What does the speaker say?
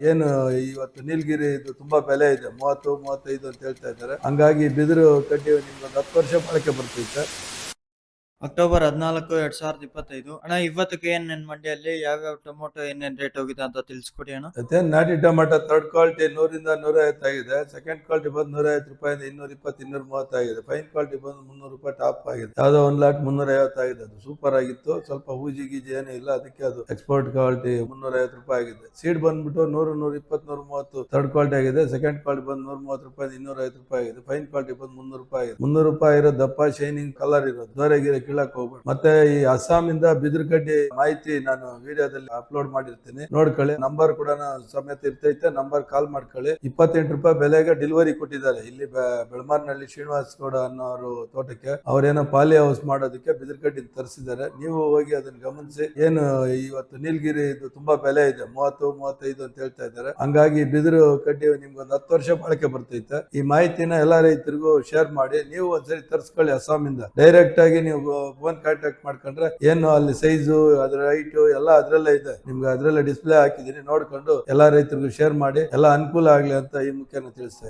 ಏನು ಇವತ್ತು ನೀಲಗಿರಿ ಇದು ತುಂಬಾ ಬೆಲೆ ಇದೆ, ಮೂವತ್ತು, ಮೂವತ್ತೈದು ಅಂತ ಹೇಳ್ತಾ ಇದ್ದಾರೆ. ಹಂಗಾಗಿ ಬಿದಿರು ಕಡ್ಡಿ ನಿಮ್ಗೆ ಒಂದು ಹತ್ತು ವರ್ಷ ಬಳಕೆ ಬರ್ತೈತೆ ಅಕ್ಟೋಬರ್ ಹದಿನಾಲ್ಕು, ಎರಡ್ ಸಾವಿರದ ಇಪ್ಪತ್ತೈದು. ಅಣ್ಣ ಇವತ್ತಿಗೆ ಏನ್ ನನ್ ಮಂಡಿಯಲ್ಲಿ ಯಾವ್ಯಾವ ಟೊಮೊಟೊ ಏನೇನ್ ರೇಟ್ ಹೋಗಿದೆ ಅಂತ ತಿಳಿಸ್ಕೊಡಿ ಅಣ್ಣ? ಮತ್ತೆ ನಾಟಿ ಟೊಮೆಟೊ ಥರ್ಡ್ ಕ್ವಾಲಿಟಿ ನೂರಿಂದ ನೂರ ಆಗಿದೆ. ಸೆಕೆಂಡ್ ಕ್ವಾಲಿಟಿ ಬಂದು ನೂರ ಐವತ್ತು ರೂಪಾಯಿಂದ ಇನ್ನೂರ ಇಪ್ಪತ್ತು, ಇನ್ನೂರ ಮೂವತ್ತಾಗಿದೆ ಫೈನ್ ಕ್ವಾಲಿಟಿ ಬಂದು ಮುನ್ನೂರು ರೂಪಾಯಿ ಟಾಪ್ ಆಗಿದೆ. ಯಾವುದೋ ಒಂದು ಲಾಟ್ ಮುನ್ನೂರ ಐವತ್ತಾಗಿದೆ ಅದು ಸೂಪರ್ ಆಗಿತ್ತು. ಸ್ವಲ್ಪ ಹೂಜಿ ಗೀಜಿ ಏನೂ ಇಲ್ಲ. ಅದಕ್ಕೆ ಅದು ಎಕ್ಸ್ಪೋರ್ಟ್ ಕ್ವಾಲಿಟಿ ಮುನ್ನೂರ ಐವತ್ತು ರೂಪಾಯಿ ಆಗಿದೆ. ಸೀಡ್ ಬಂದ್ಬಿಟ್ಟು ನೂರು, ನೂರ ಇಪ್ಪತ್ತು, ನೂರ ಮೂವತ್ತು ಥರ್ಡ್ ಕ್ವಾಲಿಟಿ ಆಗಿದೆ. ಸೆಕೆಂಡ್ ಕ್ವಾಲಿಟಿ ಬಂದು ನೂರ ಮೂವತ್ತು ರೂಪಾಯಿ ಇನ್ನೂರ ಐವತ್ತು ರೂಪಾಯಿ ಆಗಿದೆ. ಫೈನ್ ಕ್ವಾಲಿಟಿ ಬಂದು ಮುನ್ನೂರು ರೂಪಾಯಿ ಆಗಿದೆ. ಮುನ್ನೂರು ರೂಪಾಯಿ ಇರೋ ದಪ್ಪ ಶೈನಿಂಗ್ ಕಲರ್ ಇರೋದು. ದೋರೆಗಿರೆ ಕೀಳಕ್ ಹೋಗ್ಬೇಡಿ. ಮತ್ತೆ ಈ ಅಸ್ಸಾಂ ಇಂದ ಬಿದಿರುಕಡ್ಡಿ ಮಾಹಿತಿ ನಾನು ವಿಡಿಯೋದಲ್ಲಿ ಅಪ್ಲೋಡ್ ಮಾಡಿರ್ತೀನಿ. ನೋಡ್ಕೊಳ್ಳಿ, ನಂಬರ್ ಕೂಡ ಸಮೇತ ಇರ್ತೈತೆ, ನಂಬರ್ ಕಾಲ್ ಮಾಡ್ಕೊಳ್ಳಿ. ಇಪ್ಪತ್ತೆಂಟು ರೂಪಾಯಿ ಬೆಲೆಗೆ ಡೆಲಿವರಿ ಕೊಟ್ಟಿದ್ದಾರೆ. ಇಲ್ಲಿ ಬೆಳಮಾರ್ನಹಳ್ಳಿ ಶ್ರೀನಿವಾಸ್ ಗೌಡ ಅನ್ನೋರು ತೋಟಕ್ಕೆ. ಅವ್ರೇನೋ ಪಾಲಿ ಹೌಸ್ ಮಾಡೋದಕ್ಕೆ ಬಿದಿರುಕಡ್ಡಿ ತರಿಸಿದ್ದಾರೆ. ನೀವು ಹೋಗಿ ಅದನ್ನ ಗಮನಿಸಿ. ಏನು ಇವತ್ತು ನೀಲಗಿರಿ ಇದು ತುಂಬಾ ಬೆಲೆ ಇದೆ. ಮೂವತ್ತು, ಮೂವತ್ತೈದು ಅಂತ ಹೇಳ್ತಾ ಇದ್ದಾರೆ. ಹಂಗಾಗಿ ಬಿದಿರು ಕಡ್ಡಿ ನಿಮ್ಗೆ ಒಂದು ಹತ್ತು ವರ್ಷ ಬಾಳಿಕೆ ಬರ್ತೈತೆ. ಈ ಮಾಹಿತಿನ ಎಲ್ಲಾ ರೈತರಿಗೂ ಶೇರ್ ಮಾಡಿ, ನೀವು ಒಂದ್ಸರಿ ತರಿಸ್ಕೊಳ್ಳಿ ಅಸ್ಸಾಮಿಂದ ಡೈರೆಕ್ಟ್ ಆಗಿ ನೀವು ಫೋನ್ ಕಾಂಟ್ಯಾಕ್ಟ್ ಮಾಡ್ಕೊಂಡ್ರೆ ಏನು ಅಲ್ಲಿ ಸೈಜು ಅದ್ರ ಹೈಟು ಎಲ್ಲ ಅದ್ರಲ್ಲೇ ಇದೆ ನಿಮ್ಗೆ ಅದ್ರಲ್ಲೇ ಡಿಸ್ಪ್ಲೇ ಹಾಕಿದೀನಿ ನೋಡ್ಕೊಂಡು ಎಲ್ಲಾ ರೈತರಿಗೂ ಶೇರ್ ಮಾಡಿ, ಎಲ್ಲ ಅನುಕೂಲ ಆಗ್ಲಿ ಅಂತ ಈ ಮುಖ್ಯನ ತಿಳಿಸ್ತಾ.